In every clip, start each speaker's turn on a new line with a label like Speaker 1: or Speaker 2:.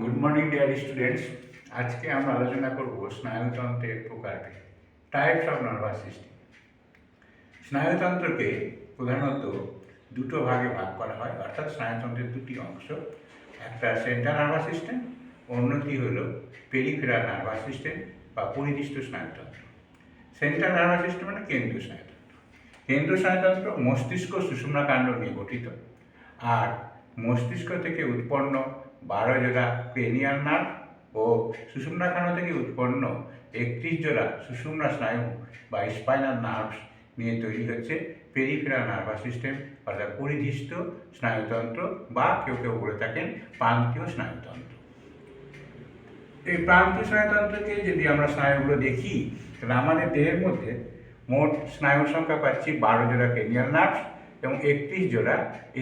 Speaker 1: Good morning dear students আজকে আমরা আলোচনা করব স্নায়ুতন্ত্রের প্রকারভেদ টাইপস অফ নার্ভাস সিস্টেম স্নায়ুতন্ত্রকে প্রধানত দুটো ভাগে ভাগ করা হয়, অর্থাৎ স্নায়ুতন্ত্রের দুটি অংশ। একটা সেন্ট্রাল নার্ভাস সিস্টেম অন্যটি হলো পেরিফেরাল নার্ভাস সিস্টেম বা পরিদিষ্ট স্নায়ুতন্ত্র। সেন্ট্রাল নার্ভাস সিস্টেম মানে কেন্দ্রীয় স্নায়ুতন্ত্র। কেন্দ্র স্নায়ুতন্ত্র মস্তিষ্ক সুষুম্নাকাণ্ড নিয়ে গঠিত, আর মস্তিষ্ক থেকে উৎপন্ন বারো জোড়া ক্রেনিয়াল নার্ভ ও সুষুম্নাকাণ্ড থেকে উৎপন্ন একত্রিশ জোড়া সুষুম্না স্নায়ু বা স্পাইনাল নার্ভস নিয়ে তৈরি হচ্ছে পেরিফেরাল নার্ভাস সিস্টেম, অর্থাৎ পরিধিষ্ঠ স্নায়ুতন্ত্র বা কেউ কেউ বলে থাকেন প্রান্তীয় স্নায়ুতন্ত্র। এই প্রান্তীয় স্নায়ুতন্ত্রকে যদি আমরা স্নায়ুগুলো দেখি, তাহলে আমাদের দেহের মধ্যে মোট স্নায়ুর সংখ্যা পাচ্ছি বারো জোড়া ক্রেনিয়াল নার্ভস এবং একত্রিশ জোড়া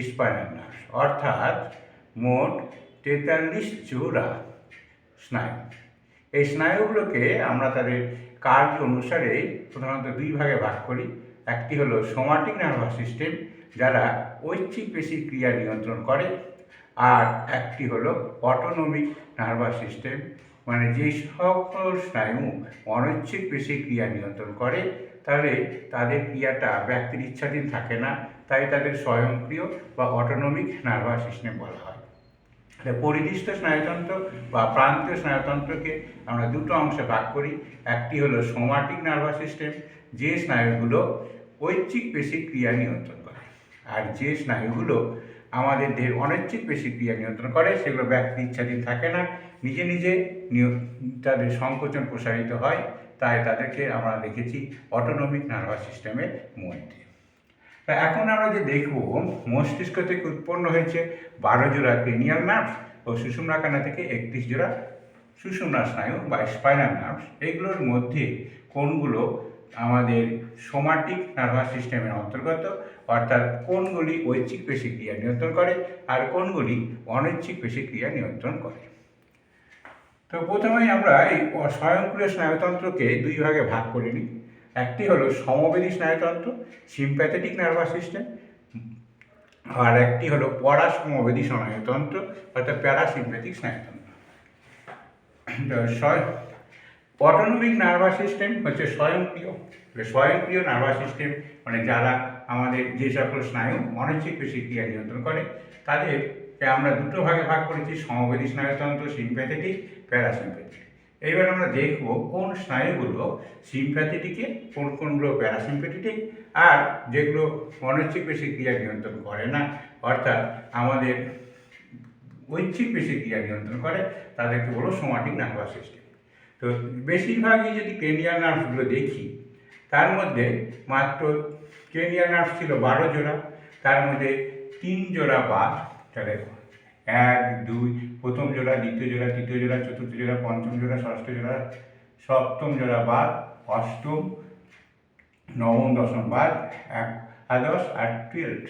Speaker 1: স্পাইনাল নার্ভস। অর্থাৎ মোট তেতাল্লিশ জোড়া স্নায়ু। এই স্নায়ুগুলোকে আমরা তাদের কার্য অনুসারে প্রধানত দুই ভাগে ভাগ করি। একটি হলো সোমাটিক নার্ভাস সিস্টেম যারা ঐচ্ছিক পেশি ক্রিয়া নিয়ন্ত্রণ করে, আর একটি হলো অটোনমিক নার্ভাস সিস্টেম মানে যে সকল স্নায়ু অনৈচ্ছিক পেশি ক্রিয়া নিয়ন্ত্রণ করে, তাহলে তাদের ক্রিয়াটা ব্যক্তির ইচ্ছাধীন থাকে না, তাই তাদের স্বয়ংক্রিয় বা অটোনমিক নার্ভাস সিস্টেম বলা হয়। পরিদিষ্ট স্নায়ুতন্ত্র বা প্রান্তীয় স্নায়ুতন্ত্রকে আমরা দুটো অংশে ভাগ করি। একটি হলো সোমাটিক নার্ভাস সিস্টেম, যে স্নায়ুগুলো ঐচ্ছিক পেশি ক্রিয়া নিয়ন্ত্রণ করে। আর যে স্নায়ুগুলো আমাদের দেহের অনৈচ্ছিক পেশি ক্রিয়া নিয়ন্ত্রণ করে, সেগুলো ব্যক্তি ইচ্ছাধীন থাকে না, নিজে নিজে তাদের সংকোচন প্রসারিত হয়, তাই তাদেরকে আমরা দেখেছি অটোনমিক নার্ভাস সিস্টেমের মধ্যে। তা এখন আমরা যে দেখব, মস্তিষ্ক থেকে উৎপন্ন হয়েছে বারো জোড়া ক্রেনিয়াল নার্ভস ও সুষুম্নাকানা থেকে একত্রিশ জোড়া সুষুম্না স্নায়ু বা স্পাইনাল নার্ভস এগুলোর মধ্যে কোনগুলো আমাদের সোমাটিক নার্ভাস সিস্টেমের অন্তর্গত, অর্থাৎ কোনগুলি ঐচ্ছিক পেশি ক্রিয়া নিয়ন্ত্রণ করে আর কোনগুলি অনৈচ্ছিক পেশি ক্রিয়া নিয়ন্ত্রণ করে? তো প্রথমেই আমরা এই স্বয়ংক্রিয় স্নায়ুতন্ত্রকে দুই ভাগে ভাগ করে নিই। একটি হলো সমবেদী স্নায়ুতন্ত্র সিম্প্যাথেটিক নার্ভাস সিস্টেম আর একটি হলো পরাসমবেদী স্নায়ুতন্ত্র, অর্থাৎ প্যারাসিম্প্যাথিক স্নায়ুতন্ত্র। অটোনমিক নার্ভাস সিস্টেম হচ্ছে স্বয়ংক্রিয়। স্বয়ংক্রিয় নার্ভাস সিস্টেম মানে যারা আমাদের যে সকল স্নায়ু অনৈচ্ছিক ক্রিয়া নিয়ন্ত্রণ করে তাদেরকে আমরা দুটো ভাগে ভাগ করেছি, সমবেদী স্নায়ুতন্ত্র সিম্প্যাথেটিক প্যারাসিম্প্যাথিক এইবার আমরা দেখব কোন স্নায়ুগুলো সিম্প্যাথেটিকে, কোন কোনগুলো প্যারাসিম্প্যাথেটিক, আর যেগুলো অনৈচ্ছিক পেশি ক্রিয়া নিয়ন্ত্রণ করে না। অর্থাৎ আমাদের ঐচ্ছিক পেশি ক্রিয়া নিয়ন্ত্রণ করে, তাদেরকে বলো সোমাটিক নার্ভাস সিস্টেম। তো বেশিরভাগই যদি ক্রেনিয়াল নার্ভসগুলো দেখি, তার মধ্যে মাত্র ক্রেনিয়াল নার্ভ ছিল বারো জোড়া, তার মধ্যে তিন জোড়া বাদ তাহলে এক, দুই, প্রথম জোড়া, দ্বিতীয় জোড়া, তৃতীয় জোড়া, চতুর্থ জোড়া, পঞ্চম জোড়া, ষষ্ঠ জোড়া, সপ্তম জোড়া বাদ, অষ্টম, নবম, দশম বাদ, এক একাদশ আর টুয়েলভ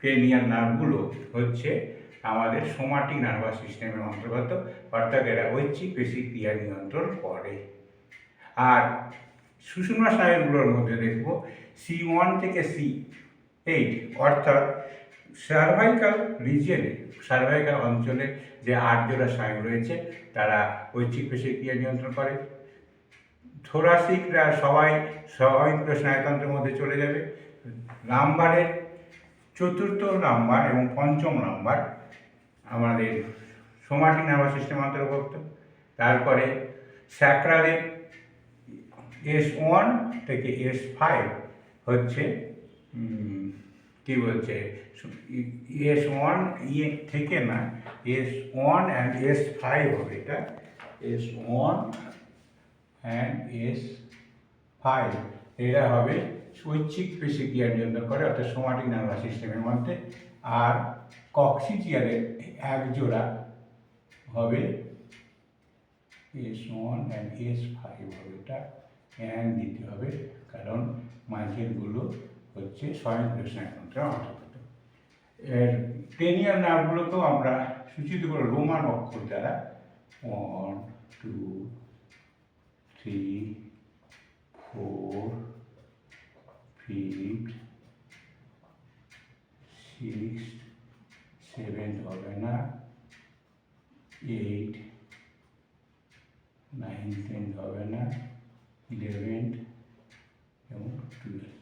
Speaker 1: ক্রেনিয়াল নার্ভগুলো হচ্ছে আমাদের সোমাটিক নার্ভাস সিস্টেমের অন্তর্গত, অর্থাৎ এরা ঐচ্ছিক পেশি ক্রিয়া নিয়ন্ত্রণ করে। আর সুষুম্না স্নায়ুগুলোর মধ্যে দেখব সি ওয়ান থেকে সি এইট অর্থাৎ সার্ভাইকাল রিজিয়নে, সার্ভাইকাল অঞ্চলে যে আট জোড়া রয়েছে, তারা ঐচ্ছিক পেশি ক্রিয়া নিয়ন্ত্রণ করে। থোরাসিকরা সবাই স্বয়ংক্রিয় স্নায়ুতন্ত্রের মধ্যে চলে যাবে। নাম্বারের চতুর্থ নাম্বার এবং পঞ্চম নাম্বার আমাদের সোমাটিক নার্ভাস সিস্টেম অন্তর্ভুক্ত। তারপরে স্যাক্রালের এস ওয়ান থেকে এস ফাইভ হচ্ছে কি বলছে? এস ওয়ান ইয়ে থেকে না, S one and S five হবে এটা। S one and S five এরা হবে ঐচ্ছিক পেশি ক্রিয়া নিয়ন্ত্রণ করে, অর্থাৎ সোমাটিক নার্ভাস সিস্টেমের মধ্যে। আর কক্সিচিয়ারের এক জোড়া হবে S one and S five হবে এটা। অ্যান্ড দিতে হবে, কারণ মাঝেরগুলো হচ্ছে স্বয়ংক্রিয় স্নায়ুতন্ত্রের অন্তর্গত এর ক্রেনিয়াল নার্ভগুলোকেও আমরা সূচিত করে রোমান অক্ষর দ্বারা one two three four fifth six seventh হবে না এইট নাইন টেন হবে না ইলেভেন এবং টুয়েলভ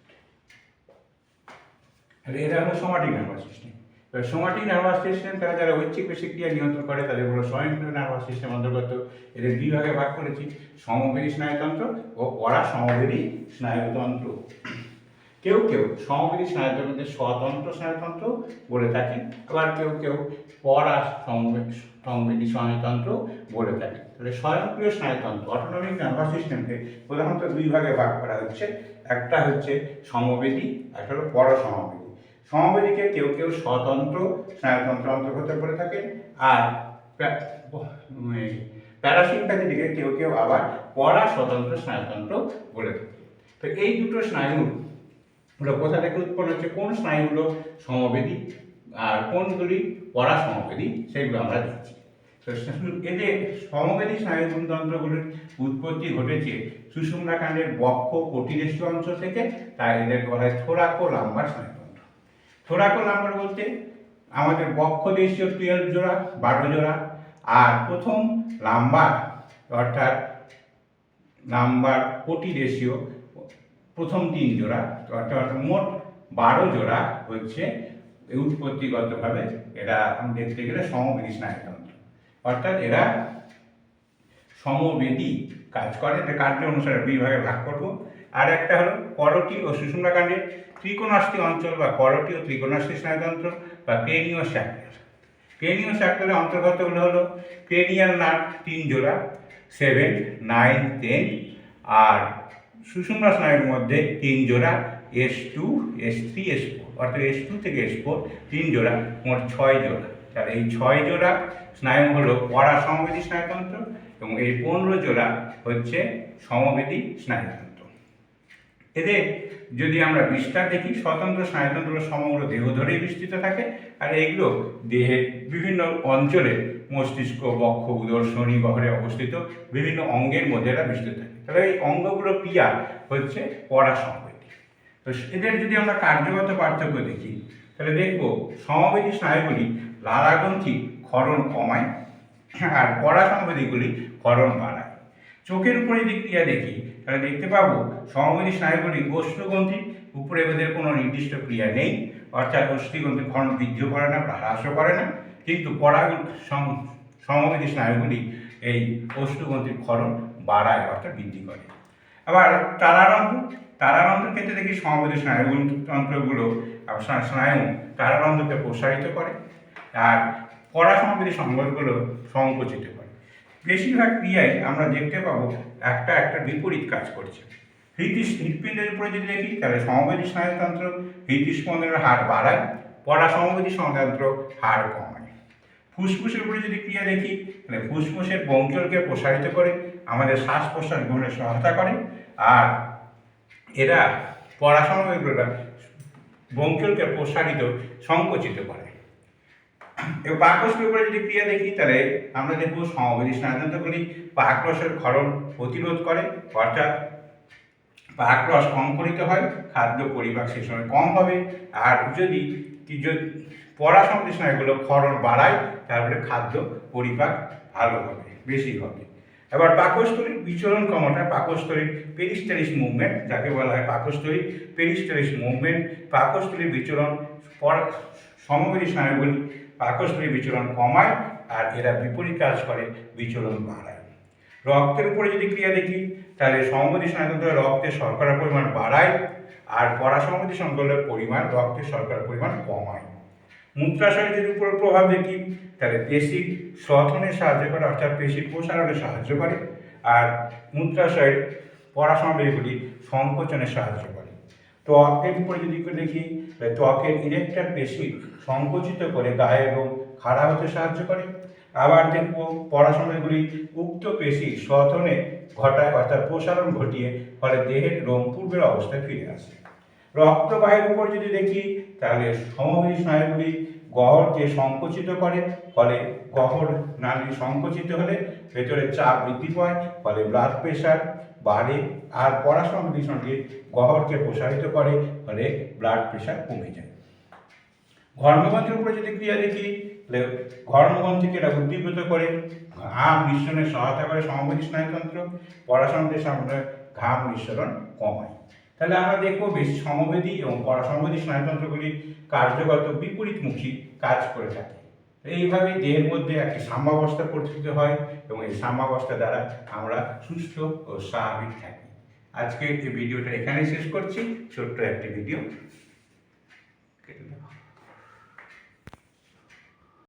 Speaker 1: তাহলে এরা হলো সোমাটিক নার্ভাস সিস্টেম এবার সোমাটিক নার্ভাস সিস্টেম তারা যারা ঐচ্ছিক বেশি ক্রিয়া নিয়ন্ত্রণ করে, তাদের হলো স্বয়ংক্রিয় নার্ভাস সিস্টেম অন্তর্গত এদের দুই ভাগে ভাগ করেছি, সমবেদী স্নায়ুতন্ত্র ও পরা সমবেদী স্নায়ুতন্ত্র। কেউ কেউ সমবেদী স্নায়ুতন্ত্র স্বতন্ত্র স্নায়ুতন্ত্র বলে থাকেন আবার কেউ কেউ পরা সংবেদী স্নায়ুতন্ত্র বলে থাকেন তাহলে স্বয়ংক্রিয় স্নায়ুতন্ত্র অটোনমিক নার্ভাস সিস্টেমকে প্রধানত দুই ভাগে ভাগ করা হচ্ছে। একটা হচ্ছে সমবেদী একটা হলো পর সমবেদী সমবেদীকে কেউ কেউ স্বতন্ত্র, স্নায়ুতন্ত্র অন্তর্গত করে থাকেন। আর প্যারাসিম্প্যাথিটিকে কেউ কেউ আবার পরা স্বতন্ত্র স্নায়ুতন্ত্র বলে থাকে তো এই দুটো স্নায়ু হলো কোথা থেকে উৎপন্ন হচ্ছে? কোন স্নায়ুগুলো সমবেদী আর কোনগুলি পরা সমবেদী সেগুলো আমরা দেখছি। তো এদের সমবেদী স্নায়ুতন্ত্রগুলির উৎপত্তি ঘটেছে সুষুম্না কাণ্ডের বক্ষ, কটিরেষ্ট অংশ থেকে, তাই এদেরকে বলা হয় থোরাকো লাম্বার স্নায়ুতন্ত্র থোরাকো নাম্বার বলতে আমাদের বক্ষ দেশীয় টুয়েলভ জোড়া, বারো জোড়া, আর প্রথম লাম্বার অর্থাৎ নাম্বার কোটি রেশিও প্রথম তিন জোড়া, অর্থাৎ মোট বারো জোড়া হচ্ছে উৎপত্তিগতভাবে। এরা দেখতে গেলে সমবেদী স্নায়ুতন্ত্র। অর্থাৎ এরা সমবেদী কাজ করে। কার্য অনুসারে দুই ভাগে ভাগ করব। আর একটা হলো করটি ও সুষুম্নাকাণ্ডের ত্রিকোণাস্থি অঞ্চল বা করটি ও ত্রিকোণাস্থি স্নায়ুতন্ত্র বা ক্রেনীয় স্যাক্টার ক্রেনীয় স্যাক্টারের অন্তর্গতগুলো হলো ক্রেনিয়াল নার্ভ তিন জোড়া, সেভেন, নাইন, টেন আর সুষুম্না স্নায়ুর মধ্যে তিন জোড়া, S two, S three, S four অর্থাৎ এস টু থেকে এস ফোর তিন জোড়া, মোট ছয় জোড়া। তাহলে এই ছয় জোড়া স্নায়ু হলো পরা সমবেদী স্নায়ুতন্ত্র এবং এই পনেরো জোড়া হচ্ছে সমবেদী স্নায়ুতন্ত্র। এদের যদি আমরা বিস্তার দেখি, স্বতন্ত্র স্নায়ুতন্ত্র সমগ্র দেহ ধরেই বিস্তৃত থাকে, আর এগুলো দেহের বিভিন্ন অঞ্চলে মস্তিষ্ক, বক্ষ উদর শনি অবস্থিত, বিভিন্ন অঙ্গের মধ্যে এরা বিস্তৃত থাকে। তাহলে এই অঙ্গগুলো ক্রিয়া হচ্ছে পরা সমবেদী তো এদের যদি আমরা কার্যগত পার্থক্য দেখি, তাহলে দেখব সমবেদী স্নায়ুগুলি লালাগ্রন্থি ক্ষরণ কমায়, আর পরা সমবেদীগুলি ক্ষরণ বাড়ায়। চোখের উপরে যদি ক্রিয়া দেখি, তাহলে দেখতে পাবো সমবেদী স্নায়ুগুলি অষ্টগ্রন্থি উপরে এদের কোনো নির্দিষ্ট ক্রিয়া নেই, অর্থাৎ অস্থিগ্রন্থি ক্ষরণ বৃদ্ধিও করে না বা হ্রাসও করে না, কিন্তু পরা সমবেদী স্নায়ুগুলি এই অষ্টগ্রন্থির ক্ষরণ বাড়ায়, অর্থাৎ বৃদ্ধি করে। আবার তারারন্ধ্র, তারারন্ধ্রের ক্ষেত্রে দেখি সমবেদী স্নায়ুতন্ত্রগুলো স্নায়ু তারারন্ধ্রকে প্রসারিত করে, আর পরা সমবেদী সংগতগুলো সংকুচিত বেশিরভাগ ক্রিয়ায় আমরা দেখতে পাবো একটা একটা বিপরীত কাজ করছে। হৃদ হৃৎপিণ্ডের উপরে যদি দেখি, তাহলে সমবেদী স্নায়ুতন্ত্র হৃদস্পন্দনের হার বাড়ায় পরা সমবেদী স্নায়ুতন্ত্র হার কমায়। ফুসফুসের উপরে যদি ক্রিয়া দেখি, তাহলে ফুসফুসের বঙ্কিলকে প্রসারিত করে, আমাদের শ্বাস প্রশ্বাস গ্রহণে সহায়তা করে, আর এরা পরা সমবেদীগুলোরা বঙ্কিলকে প্রসারিত, সংকুচিত করে। এবার বাকরসের উপরে যদি ক্রিয়া দেখি, তাহলে আমরা দেখব সমবেদী স্নায়ুতন্ত্রগুলি বাকরসের ক্ষরণ প্রতিরোধ করে, অর্থাৎ বাকরস অঙ্কুরিত হয়, খাদ্য পরিপাক সে সময় কম হবে, আর যদি পরা সমবেদী স্নায়ুগুলো ক্ষরণ বাড়ায় তারপরে খাদ্য পরিপাক ভালো হবে, বেশি হবে। এবার পাকস্থলীর বিচরণ ক্ষমতা পাকস্থলীর পেরিস্টারিস মুভমেন্ট, যাকে বলা হয় পাকস্থলীর পেরিস্টারিস মুভমেন্ট, পাকস্থলীর বিচরণ সমবেদী স্নায়ুগুলি পাকস্থলীর বিচরণ কমায় আর এরা বিপরীত কাজ করে, বিচরণ বাড়ায়। রক্তের উপরে যদি ক্রিয়া দেখি, তাহলে সমবেদী স্নায়ুতন্ত্রে রক্তের শর্করার পরিমাণ বাড়ায় আর পরাসমবেদী সংকলের পরিমাণ রক্তের শর্করার পরিমাণ কমায়। মূত্রাশয় যদি উপর প্রভাব দেখি, তাহলে পেশি শোধনের সাহায্য করে, অর্থাৎ পেশি প্রসারণে সাহায্য করে। আর মূত্রাশয়ের পরাসমবেদীগুলি সংকোচনে সাহায্য করে। ত্বকের উপরে যদি দেখি ত্বকের ইলেকট্রিক পেশি সংকুচিত করে গায়ে এবং খাড়া হতে সাহায্য করে। আবার দেখব পড়াশোনাগুলি উক্ত পেশি স্বতনে ঘটায়, অর্থাৎ প্রসারণ ঘটিয়ে, ফলে দেহের রোম পূর্বের অবস্থায় ফিরে আসে। রক্তবাহের উপর যদি দেখি, তাহলে সমবেদী স্নায়ুগুলি গহরকে সংকুচিত করে, ফলে গহর নালী সংকুচিত হলে ভেতরে চাপ বৃদ্ধি পায়, ফলে ব্লাড প্রেশার বাড়ে আর পড়াশোনার সঙ্গে গহরকে প্রসারিত করে, ফলে ব্লাড প্রেশার কমে যায়। ঘর্মগ্রন্থির উপরে যদি ক্রিয়া দেখি ঘর্মগ্রন্থিকে এটা উদ্দীপিত করে, ঘাম নিঃসরণে সহায়তা করে সমবেদী স্নায়ুতন্ত্র পরাসন্তের সামনে ঘাম নিঃসরণ কমায়। তাহলে আমরা দেখব বেশ সমবেদী এবং পরাসমবেদী স্নায়ুতন্ত্রগুলি কার্যগত বিপরীতমুখী কাজ করে থাকে। এইভাবে দেহের মধ্যে একটি সাম্যাবস্থা পরিস্থিতি হয় এবং এই সাম্যাবস্থা দ্বারা আমরা সুস্থ ও স্বাভাবিক থাকি। আজকে এই ভিডিওটা এখানে শেষ করছি। ছোট্ট একটি ভিডিও। কেটে